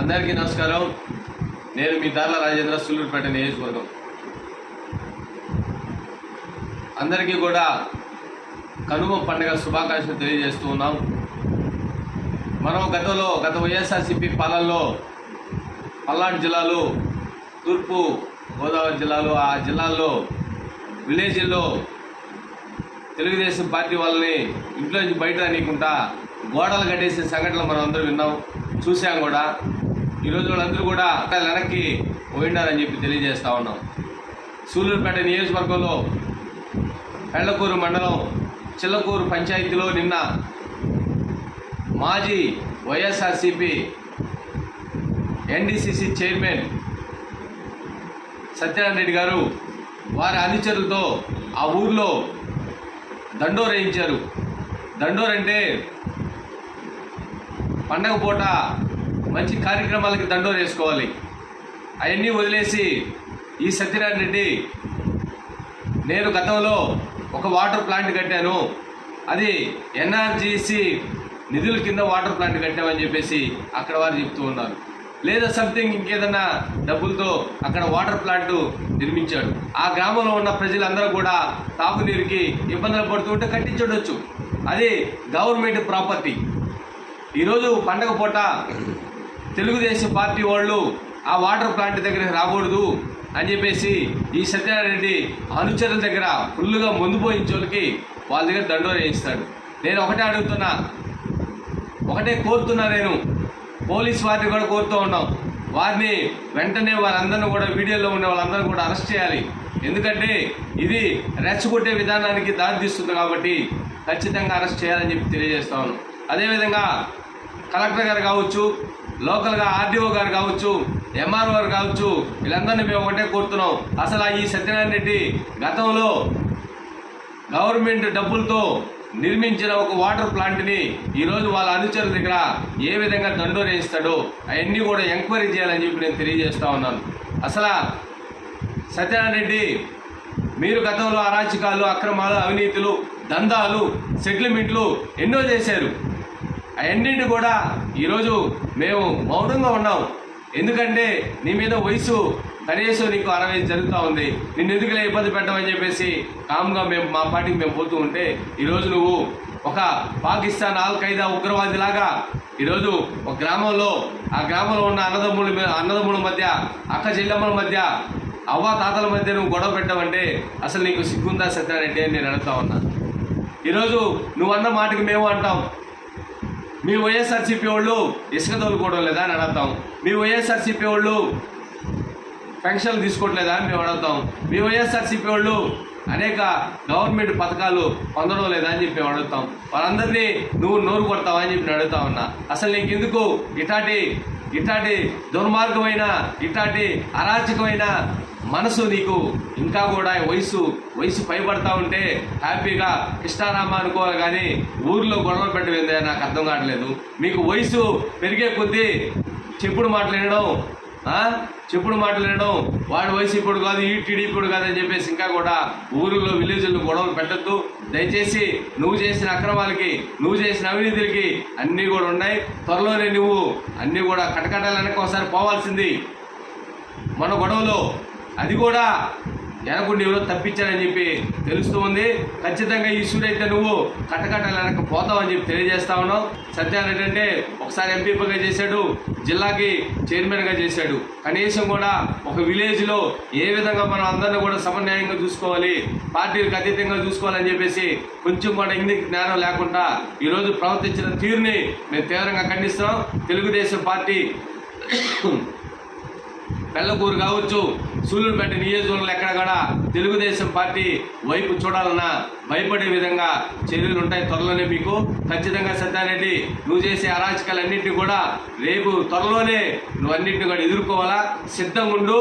అందరికీ నమస్కారం. నేను మీ దార్ల రాజేంద్ర సూళ్ళూరుపేట నియోజకవర్గం. అందరికీ కూడా కనుమ పండుగ శుభాకాంక్షలు తెలియజేస్తూ ఉన్నాం. మనం గతంలో గత వైఎస్ఆర్సీపీ పాలనలో పల్నాడు జిల్లాలో తూర్పు గోదావరి జిల్లాలో ఆ జిల్లాల్లో విలేజ్ల్లో తెలుగుదేశం పార్టీ వాళ్ళని ఇంట్లో నుంచి బయట రానియకుండా గోడలు కట్టేసిన సంఘటనలు మనం అందరూ విన్నాం చూసాం కూడా. ఈరోజు వాళ్ళందరూ కూడా వెనక్కి పోయినారని చెప్పి తెలియజేస్తూ ఉన్నాం. సూళ్ళూరుపేట నియోజకవర్గంలో పెళ్ళకూరు మండలం చిల్లకూరు పంచాయతీలో నిన్న మాజీ YSRCP NDCC chairman Satyanarayana Reddy గారు వారి అనుచరులతో ఆ ఊర్లో దండోరేయించారు దండోరంటే దండోర అంటే పండగ పూట మంచి కార్యక్రమాలకి దండోరు వేసుకోవాలి. అవన్నీ వదిలేసి ఈ సత్యనారాయణ రెడ్డి నేను గతంలో ఒక వాటర్ ప్లాంట్ కట్టాను. అది ఎన్ఆర్జీసీ నిధుల కింద వాటర్ ప్లాంట్ కట్టామని చెప్పేసి అక్కడ వారు చెప్తూ ఉన్నారు. లేదా సంథింగ్ ఇంకేదన్నా డబ్బులతో అక్కడ వాటర్ ప్లాంట్ నిర్మించాడు. ఆ గ్రామంలో ఉన్న ప్రజలందరూ కూడా తాగునీరుకి ఇబ్బందులు పడుతుంటే కట్టించుండొచ్చు. అది గవర్నమెంట్ ప్రాపర్టీ. ఈరోజు పండగ పూట తెలుగుదేశం పార్టీ వాళ్ళు ఆ వాటర్ ప్లాంట్ దగ్గరికి రాకూడదు అని చెప్పేసి ఈ సత్యనారాయణ రెడ్డి అనుచరుల దగ్గర ఫుల్గా ముందు పోయించోళ్ళకి వాళ్ళ దగ్గర దండోర వేయిస్తాడు. నేను ఒకటే అడుగుతున్నా. ఒకటే కోరుతున్నా నేను. పోలీస్ వారిని కూడా కోరుతూ ఉన్నాం. వారిని వెంటనే వారందరిని కూడా వీడియోలో ఉన్న వాళ్ళందరినీ కూడా అరెస్ట్ చేయాలి. ఎందుకంటే ఇది రెచ్చగొట్టే విధానానికి దారితీస్తుంది కాబట్టి ఖచ్చితంగా అరెస్ట్ చేయాలని చెప్పి తెలియజేస్తాను అదేవిధంగా కలెక్టర్ గారు కావచ్చు లోకల్గా ఆర్డీఓ గారు కావచ్చు ఎంఆర్ఓ గారు కావచ్చు వీళ్ళందరినీ మేము ఒకటే కోరుతున్నాం. అసలు ఈ సత్యనారాయణ రెడ్డి గతంలో గవర్నమెంట్ డబ్బులతో నిర్మించిన ఒక వాటర్ ప్లాంట్ని ఈరోజు వాళ్ళ అనుచరుల దగ్గర ఏ విధంగా దండోరేస్తాడో అవన్నీ కూడా ఎంక్వైరీ చేయాలని చెప్పి నేను తెలియజేస్తా ఉన్నాను. అసలు సత్యనారాయణ రెడ్డి మీరు గతంలో అరాచకాలు అక్రమాలు అవినీతులు దందాలు సెటిల్మెంట్లు ఎన్నో చేశారు. అవన్నింటి కూడా ఈరోజు మేము మౌనంగా ఉన్నాం. ఎందుకంటే నీ మీద వయసు కనీసం నీకు అరవై జరుగుతూ ఉంది. నిన్ను ఎందుకులే ఇబ్బంది పెట్టమని చెప్పేసి కామ్గా మేము మా పార్టీకి మేము పోతూ ఉంటే ఈరోజు నువ్వు ఒక పాకిస్తాన్ ఆల్ ఖైదా ఉగ్రవాదిలాగా ఈరోజు ఒక గ్రామంలో ఆ గ్రామంలో ఉన్న అన్నదమ్ముల అన్నదమ్ముల మధ్య అక్క చెల్లెమ్మల మధ్య అవ్వ తాతల మధ్య నువ్వు గొడవ పెట్టమంటే అసలు నీకు సిగ్గుందా సత్యారెడ్డి అని నేను అడుగుతా ఉన్నా. ఈరోజు నువ్వు అన్న మాటకి మేము అంటాం. మీ వైఎస్ఆర్సీపీ వాళ్ళు ఇసుక తోలుకోవడం లేదా అని అడుగుతాం. మీ వైఎస్ఆర్సీపీ వాళ్ళు పెన్షన్లు తీసుకోవట్లేదా అని మేము అడుగుతాం. మీ వైఎస్ఆర్సీపీ వాళ్ళు అనేక గవర్నమెంట్ పథకాలు పొందడం లేదా అని చెప్పి మేము అడుగుతాం. వారందరినీ నువ్వు నోరు కొడతావా అని చెప్పి అడుగుతా ఉన్నా. అసలు నీకు ఎందుకు ఇటాటి ఇటాటి దుర్మార్గమైన ఇటాటి అరాచకమైన మనసు నీకు ఇంకా కూడా వయసు వయసు పైబడతా ఉంటే హ్యాపీగా కృష్ణారామ అనుకోవాలి కానీ ఊర్లో గొడవలు పెట్టవేందే నాకు అర్థం కావట్లేదు. మీకు వయసు పెరిగే కొద్దీ చెప్పుడు మాట్లాడడం చెప్పుడు మాట్లాడడం వాడి వయసు ఇప్పుడు కాదు ఈ టీడీ ఇప్పుడు కాదు అని చెప్పేసి ఇంకా కూడా ఊరిలో విలేజ్లో గొడవలు పెట్టద్దు. దయచేసి నువ్వు చేసిన అక్రమాలకి నువ్వు చేసిన అవినీతికి అన్నీ కూడా ఉన్నాయి. త్వరలోనే నువ్వు అన్నీ కూడా కటకటాలనక ఒకసారి పోవాల్సింది. మన గొడవలో అది కూడా వెనకుండా ఎవరో తప్పించారని చెప్పి తెలుస్తూ ఉంది ఖచ్చితంగా ఈ అయితే నువ్వు కట్టకట్టాలి పోతావని చెప్పి తెలియజేస్తా ఉన్నావు. సత్యారెడ్డి అంటే ఒకసారి ఎంపీపీగా చేశాడు జిల్లాకి చైర్మన్గా చేశాడు. కనీసం కూడా ఒక విలేజ్లో ఏ విధంగా మనం అందరిని కూడా సమన్యాయంగా చూసుకోవాలి పార్టీలకు అతీతంగా చూసుకోవాలని చెప్పేసి కొంచెం కూడా ఇంగ్లీష్ జ్ఞానం లేకుండా ఈరోజు ప్రవర్తించిన తీరుని మేము తీవ్రంగా ఖండిస్తున్నాం. తెలుగుదేశం పార్టీ పెళ్ళకూరు కావచ్చు సూర్యుడుపేట నియోజకవర్గంలో ఎక్కడ కూడా తెలుగుదేశం పార్టీ వైపు చూడాలన్నా భయపడే విధంగా చర్యలు ఉంటాయి త్వరలోనే మీకు. ఖచ్చితంగా సత్యారెడ్డి నువ్వు చేసే అరాచకాలన్నింటినీ కూడా రేపు త్వరలోనే నువ్వు అన్నింటినీ కూడా ఎదుర్కోవాలా? సిద్ధంగా ఉండు